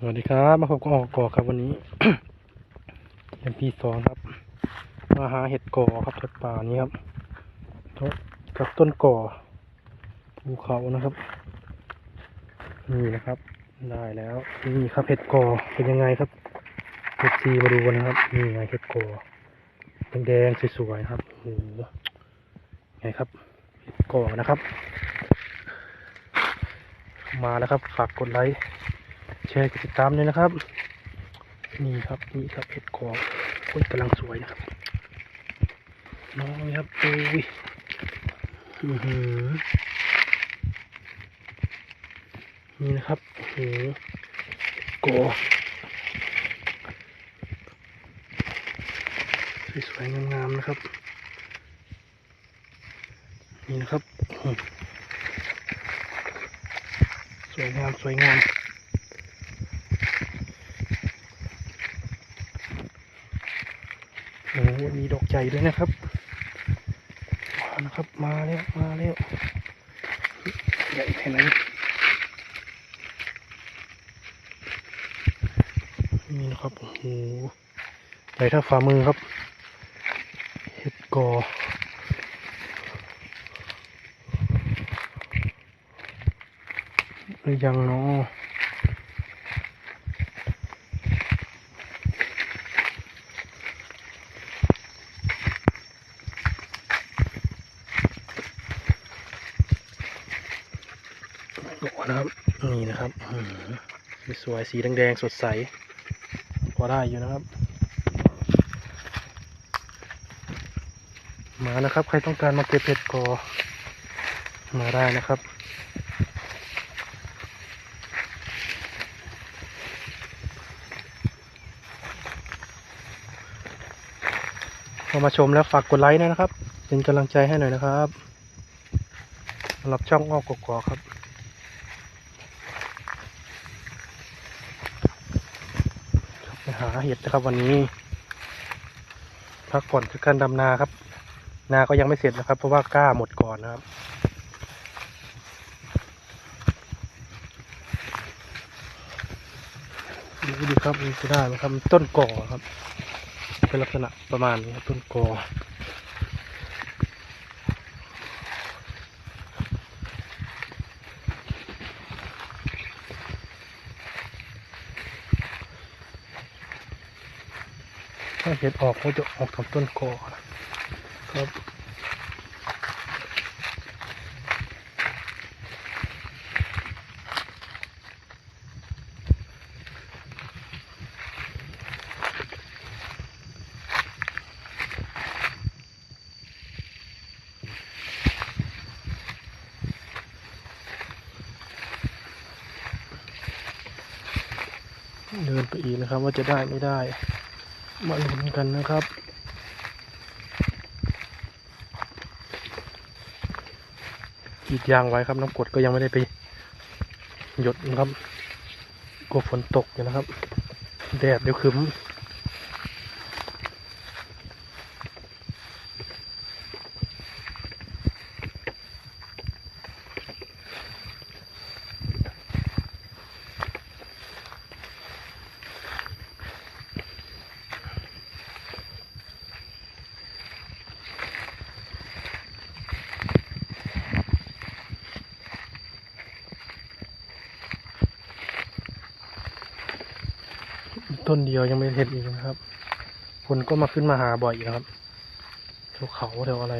สวัสดีครับ มาพบกับออกกอครับวันนี้ MP สองครับ มาหาเห็ดก่อครับเห็ดป่านี้ครับกับต้นก่อภูเขานะครับ นี่นะครับ ได้แล้วนี่ครับเห็ดก่อเป็นยังไงครับเห็ดซีมาดูกันนะครับ นี่ไงเห็ดก่อแดงๆสวยๆครับโอ้โหไงครับเห็ดก่อนะครับ มาแล้วครับฝากกดไลค์ แชร์กดติดตามเลยนะครับ นี่ครับนี่ครับเห็ดกอโอ้ยกำลังสวยนะครับ น้องครับโอ้ยอื้อหือนี่นะครับโอ้โหกอสวยๆงามๆนะครับนี่นะครับ สวยงาม สวยงาม โอ้มีดอกใหญ่ด้วยนะครับ มานะครับ มาแล้ว มาแล้ว ใหญ่แค่ไหนนี่นะครับ โอ้โห ใหญ่เท่าฝ่ามือครับ เห็ดกอหรือยังเนาะ โอ้นะครับนี่นะครับสวยสีแดงๆสดใสพอได้อยู่นะครับ มานะครับ ใครต้องการมาเก็บเห็ดกอมาได้นะครับพอมาชมแล้วฝากกดไลค์นะครับ เป็นกำลังใจให้หน่อยนะครับสำหรับช่องอ้อกกอกครับ ไปหา เห็ดนะครับ วันนี้ พักผ่อนคือการดำนาครับ นาก็ยังไม่เสร็จนะครับ เพราะว่ากล้าหมดก่อนนะครับดูดีครับมันจะได้ไหมครับต้นก่อครับ เป็นลักษณะประมาณนี้ต้นก่อ ถ้าเห็ดออกก็จะออกทำต้นกอครับเดินไปอีกนะครับว่าจะได้ไม่ได้ มาลุ้นกันนะครับ กีดยางไว้ครับน้ำกดก็ยังไม่ได้ไปหยดนะครับกลัวฝนตกอยู่นะครับ แดดเดี๋ยวคืม ต้นเดียวยังไม่เห็นอีกนะครับฝนก็มาขึ้นมาหาบ่อยอยู่นะครับแถวเขาแถวอะไร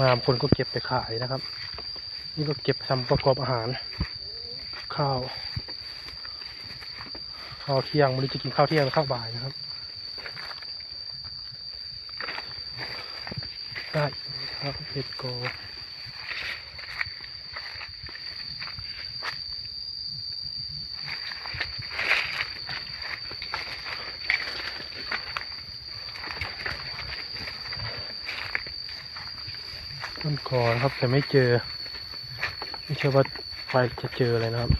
มาคนก็เก็บไปขายนะครับ นี่ก็เก็บทำประกอบอาหาร ข้าวข้าวเที่ยงวันนี้จะกินข้าวเที่ยงข้าวบ่ายนะครับได้ ครับเห็ดโกต้นกอนะครับแต่ไม่เจอ ไม่เชื่อว่าไปจะเจอเลยนะครับ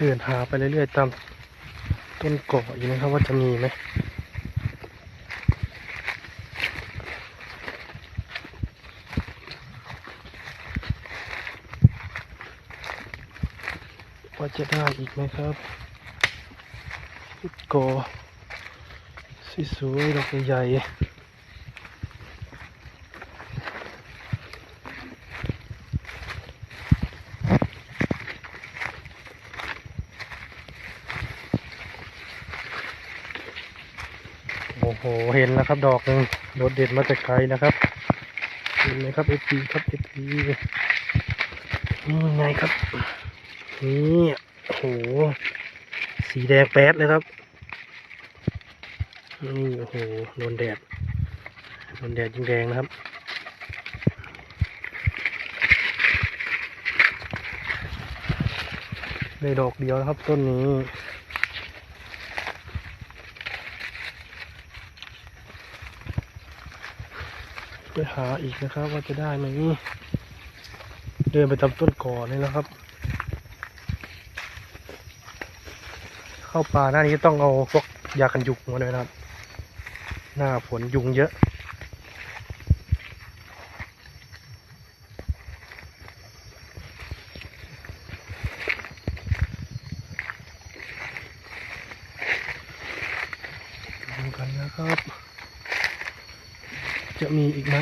เดินหาไปเรื่อยๆตามต้นเกาะอยู่นะครับว่าจะมีไหมว่าจะได้อีกไหมครับต้นเกาะสวยๆดอกใหญ่ โอ้โห เห็นแล้วครับดอกหนึ่งโดดเด่นมาจากไกลนะครับ เห็นไหมครับเอฟีครับเอฟีนี่ไงครับ นี่โอ้โห สีแดงแป๊ดเลยครับ นี่โอ้โห โดนแดด โดนแดดยิงแดงนะครับได้ดอกเดียวครับต้นนี้ หาอีกนะครับ ว่าจะได้ไหมเดินไปตามต้นก่อเลยนะครับ เข้าป่าหน้านี้ต้องเอาพวกยากันยุงมาด้วยนะครับ หน้าฝนยุงเยอะ ดูกันนะครับ จะมีอีกไหม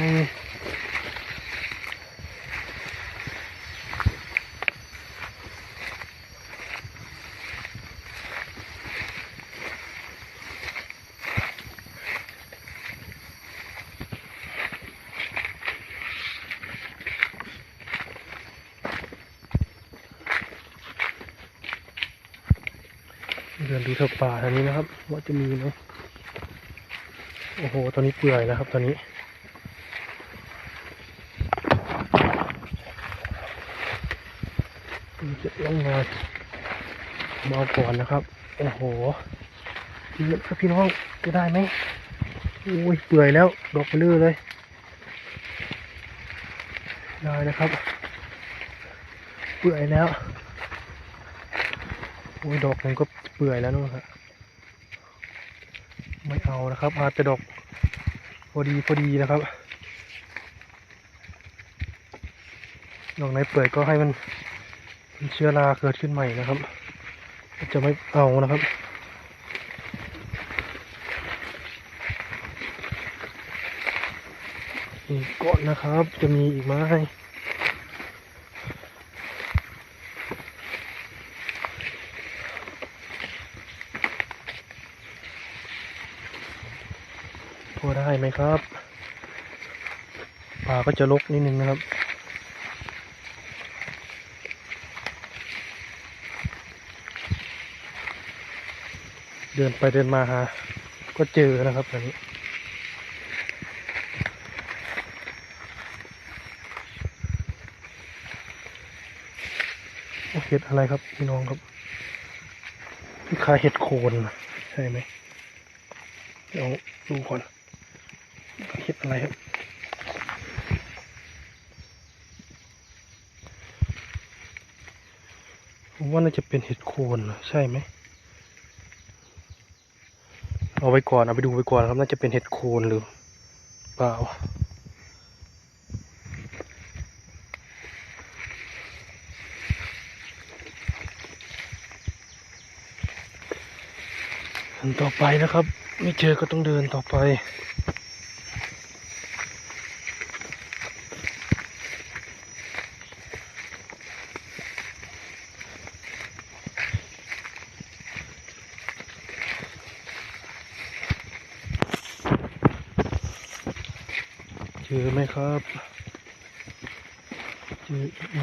เดินดูเถอะป่าทางนี้นะครับ ว่าจะมีไหมโอ้โห ตอนนี้เปื่อยแล้วครับ ตอนนี้ จะ ลงมามาก่อนนะครับ โอ้โหเยอะครับพี่น้องจะได้ไหมโอ้ยเปื่อยแล้ว ดอกไปเรื่อยเลย ได้นะครับ เปื่อยแล้วโอ้ยดอกหนึงก็เปื่อยแล้วนู่นครับไม่เอานะครับ อาจจะดอกพอดีพอดีนะครับดอกไหนเปื่อยก็ให้มัน เชื้อราเกิดขึ้นใหม่นะครับ จะไม่เอานะครับอีกก่อนนะครับ จะมีอีกไหมพอได้ไหมครับป่าก็จะรกนิดนึงนะครับ เดินไปเดินมาหา ก็เจอนะครับตอนนี้เห็ดอะไรครับพี่น้องครับพี่คายเห็ดโคนใช่ไหมเดี๋ยวดูก่อนเห็ดอะไรครับผมว่าน่าจะเป็นเห็ดโคนใช่ไหม เอาไว้ก่อน เอาไปดูไว้ก่อนครับ น่าจะเป็นเห็ดโคนหรือเปล่าเดินต่อไปนะครับ ไม่เจอก็ต้องเดินต่อไป เจอไหมครับ เจอไหม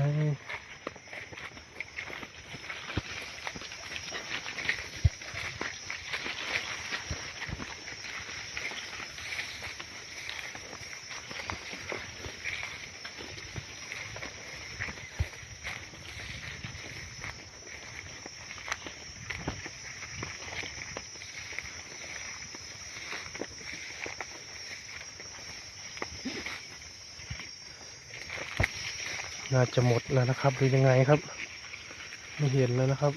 น่าจะหมดแล้วนะครับหรือยังไงครับ ไม่เห็นแล้วนะครับ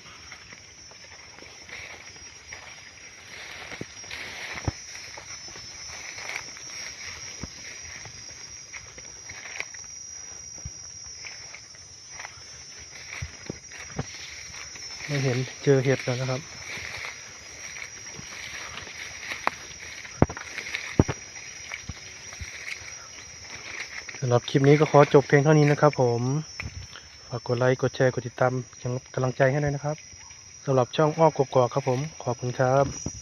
ไม่เห็นเจอเห็ดแล้วนะครับำหรับคลิปนี้ก็ขอจบเพียงเท่านี้นะครับผม ฝากกดไลค์กดแชร์กดติดตามเป็นกำลังใจให้ด้วยนะครับสำหรับช่องอ้อกกอกครับผม ขอบคุณครับ